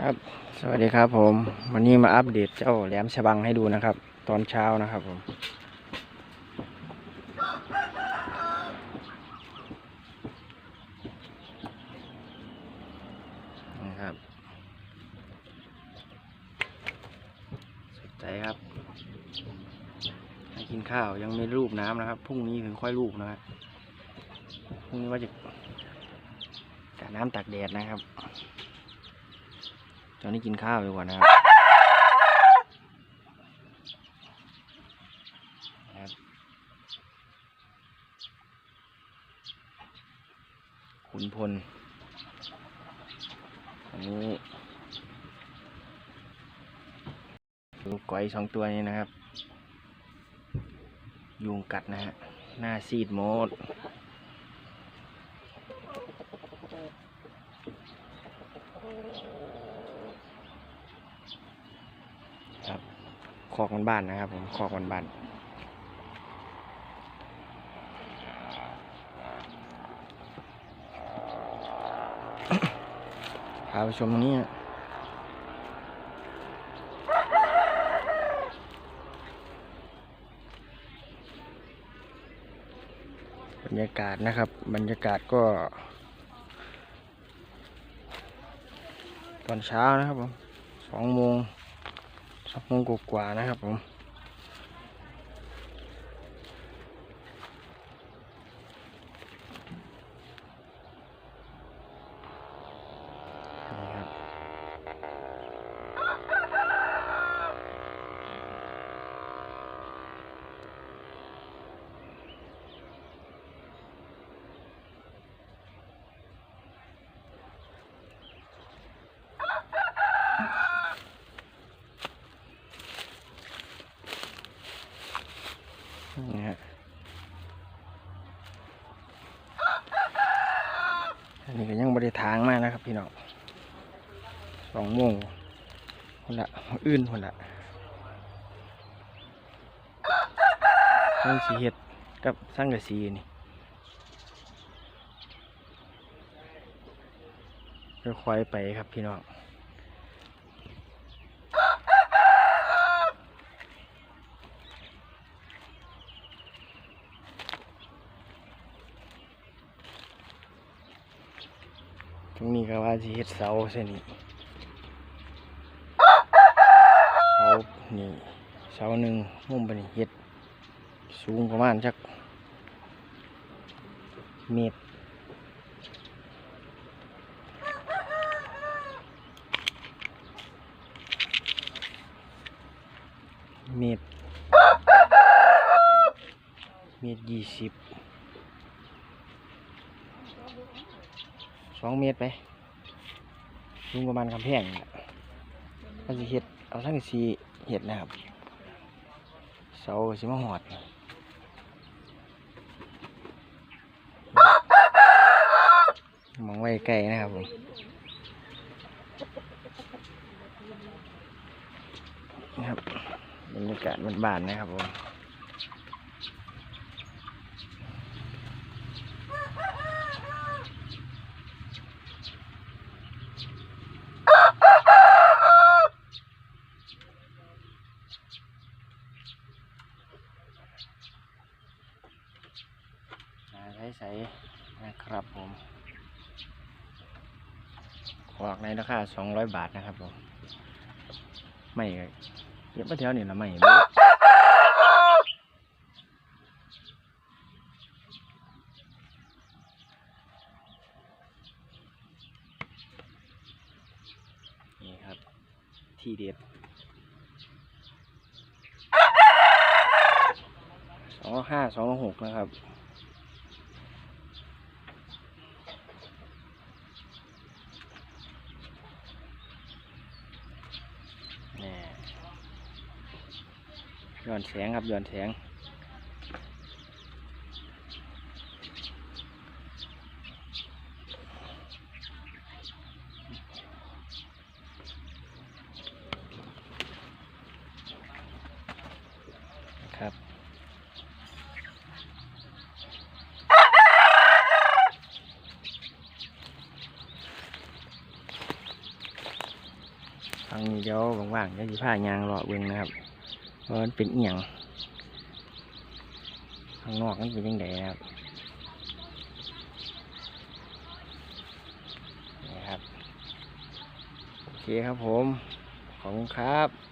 ครับ สวัสดีครับผม วันนี้มาอัปเดตเจ้าแหลมฉบังให้ดูนะครับ ตอนเช้านะครับผม นะครับ สดใจครับให้กินข้าวยังไม่รูปน้ำนะครับ พรุ่งนี้ถึงค่อยรูปนะครับ พรุ่งนี้ว่าจะกะน้ำตากแดดนะครับ ตอนนี้กินข้าวดีกว่านะครับขุนพล อันนี้ลูกไก้อยสองตัวนี้นะครับ ยุงกัดนะฮะ หน้าซีดโมด ครับ คอกมันบ้านๆนะครับ ผมคอกมันบ้านพาไปชมตรงนี้ฮะบรรยากาศนะครับ บรรยากาศก็ ตอนเช้านะครับผมสองโมง ชั่วโมงกว่าๆนะครับผม นี่ครับนี่ฮะ อันนี้ก็ยังบริทางมากนะครับ พี่น้องสองโมงคนละอื่นคนละสร้างสีเห็ดกับสร้างกระสีนี่ค่อยๆไปครับพี่น้อง ตร งนี้ก็ว่าสิเฮ็ดเสาเส้นนี้เสานี่เสาหนึ่งมุมไปนี่เฮ็ดสูงประมาณจักเมตรเมตรเมตรยี่สิบส องเมตรไปสูงประมาณกำแพงนี่แหละก็สิเฮ็ดเอาทั้งสีเฮ็ดนะครับเสาสิมาหอดมองไว้ใกลนะครับผมนะครับบรรยากาศบ้านๆนะครับผม ใช้ใช้นะครับผมออกในราคาสองร้อยบาทนะครับผมไม่เก็บมาแถวนี่ละไม่นี่ครับ ที่เด็ดสองห้าสองหกนะครับ นี่ ย้อนแสงครับย้อนแสงครับฟังนี้เดี๋ยวว่างๆเดี๋ยวสิพายางรอเบิ่งนะครับ ว่ามันเป็นเอียงข้างนอกมันเป็นยังไงครับนี่ครับ โอเคครับผม ขอบคุณครับ